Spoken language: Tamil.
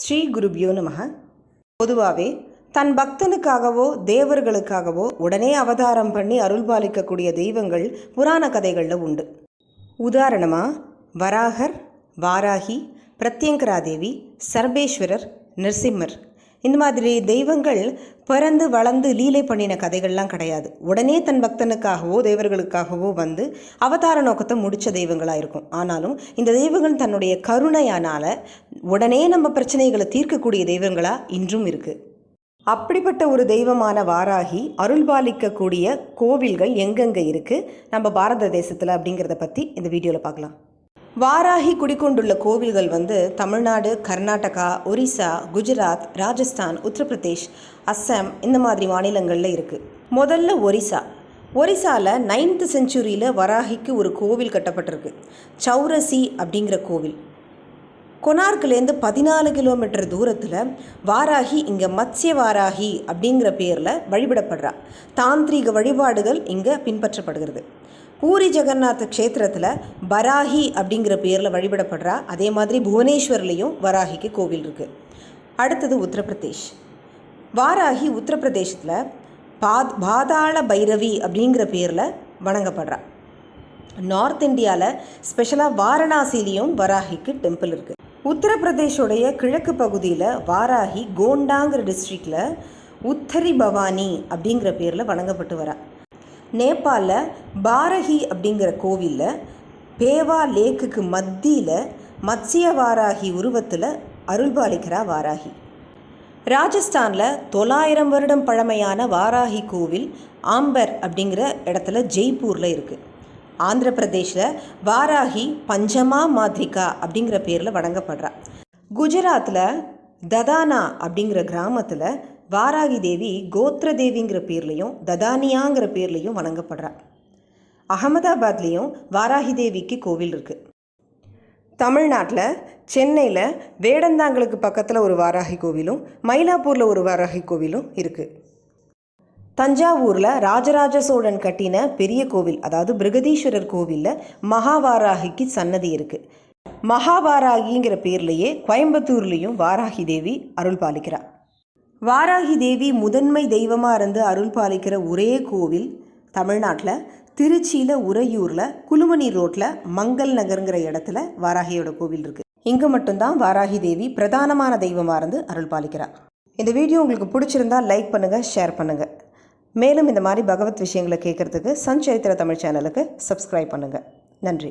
ஸ்ரீ குருபியோ நமக. பொதுவாகவே தன் பக்தனுக்காகவோ தேவர்களுக்காகவோ உடனே அவதாரம் பண்ணி அருள்பாலிக்கக்கூடிய தெய்வங்கள் புராண கதைகளில் உண்டு. உதாரணமாக வராகர் வாராகி பிரத்யங்கராதேவி சர்பேஸ்வரர் நரசிம்மர். இந்த மாதிரி தெய்வங்கள் பிறந்து வளர்ந்து லீலை பண்ணின கதைகள்லாம் கிடையாது. உடனே தன் பக்தனுக்காகவோ தெய்வர்களுக்காகவோ வந்து அவதார நோக்கத்தை முடித்த தெய்வங்களாக இருக்கும். ஆனாலும் இந்த தெய்வங்கள் தன்னுடைய கருணையானால் உடனே நம்ம பிரச்சனைகளை தீர்க்கக்கூடிய தெய்வங்களாக இன்றும் இருக்குது அப்படிப்பட்ட ஒரு தெய்வமான வாராகி அருள்பாலிக்கக்கூடிய கோவில்கள் எங்கெங்கே இருக்குது நம்ம பாரத தேசத்தில் அப்படிங்கிறத பற்றி இந்த வீடியோவில் பார்க்கலாம். வாராகி குடிக்கொண்டுள்ள கோவில்கள் வந்து தமிழ்நாடு கர்நாடகா ஒரிசா குஜராத் ராஜஸ்தான் உத்தரப்பிரதேஷ் அஸ்ஸாம் இந்த மாதிரி மாநிலங்களில் இருக்குது முதல்ல ஒரிசா. ஒரிசாவில் நைன்த் செஞ்சுரியில் வராகிக்கு ஒரு கோவில் கட்டப்பட்டிருக்கு. சௌரசி அப்படிங்கிற கோவில். கொனார்க்லேருந்து பதினாலு கிலோமீட்டர் தூரத்தில் வாராகி இங்கே மத்ஸ்ய வாராகி அப்படிங்கிற பேரில் வழிபடப்படுறா. தாந்திரீக வழிபாடுகள் இங்கே பின்பற்றப்படுகிறது. பூரி ஜெகநாத் க்ஷேத்திரத்தில் பராகி அப்படிங்கிற பேரில் வழிபடப்படுறா. அதே மாதிரி புவனேஸ்வர்லேயும் வராகிக்கு கோவில் இருக்குது அடுத்தது உத்தரப்பிரதேஷ். வாராகி உத்தரப்பிரதேசத்தில் பாத் பாதாள பைரவி அப்படிங்கிற பேரில் வணங்கப்படுறா. நார்த் இந்தியாவில் ஸ்பெஷலாக வாரணாசிலையும் வராகிக்கு டெம்பிள் இருக்குது உத்தரப்பிரதேஷோடைய கிழக்கு பகுதியில் வாராகி கோண்டாங்கிற டிஸ்ட்ரிக்டில் உத்தரி பவானி அப்படிங்கிற பேரில் வணங்கப்பட்டு வரா. நேபாளில் பாரகி அப்படிங்கிற கோவிலில் பேவா லேக்குக்கு மத்தியில் மத்ஸ்ய வாராகி உருவத்தில் அருள்பாலிக்கிறா வாராகி. ராஜஸ்தானில் தொள்ளாயிரம் வருடம் பழமையான வாராகி கோவில் ஆம்பர் அப்படிங்கிற இடத்துல ஜெய்ப்பூரில் இருக்குது ஆந்திர பிரதேஷில் வாராகி பஞ்சமா மாதிரிகா அப்படிங்கிற பேரில் வணங்கப்படுறா. குஜராத்தில் ததானா அப்படிங்கிற கிராமத்தில் வாராகி தேவி கோத்ர தேவிங்கிற பேர்லேயும் ததானியாங்கிற பேர்லேயும் வணங்கப்படுறா. அகமதாபாத்லேயும் வாராகி தேவிக்கு கோவில் இருக்குது தமிழ்நாட்டில் சென்னையில் வேடந்தாங்களுக்கு பக்கத்தில் ஒரு வாராகி கோவிலும் மயிலாப்பூரில் ஒரு வாராகி கோவிலும் இருக்குது தஞ்சாவூரில் ராஜராஜ சோழன் கட்டின பெரிய கோவில் அதாவது பிரகதீஸ்வரர் கோவிலில் மகாவாராகிக்கு சன்னதி இருக்குது மகாவாராகிங்கிற பேர்லேயே கோயம்புத்தூர்லேயும் வாராகி தேவி அருள் பாலிக்கிறார் வாராகி தேவி முதன்மை தெய்வமாக இருந்து அருள் பாலிக்கிற ஒரே கோவில் தமிழ்நாட்டில் திருச்சியில் உறையூரில் குலுமணி ரோட்டில் மங்கள் நகருங்கிற இடத்துல வாராகியோட கோவில் இருக்குது இங்கே மட்டும்தான் வாராகி தேவி பிரதானமான தெய்வமாக இருந்து அருள் பாலிக்கிறார் இந்த வீடியோ உங்களுக்கு பிடிச்சிருந்தா லைக் பண்ணுங்கள் ஷேர் பண்ணுங்கள் மேலும் இந்த மாதிரி பகவத் விஷயங்களை கேட்குறதுக்கு சன் சரித்திர தமிழ் சேனலுக்கு சப்ஸ்கிரைப் பண்ணுங்கள் நன்றி.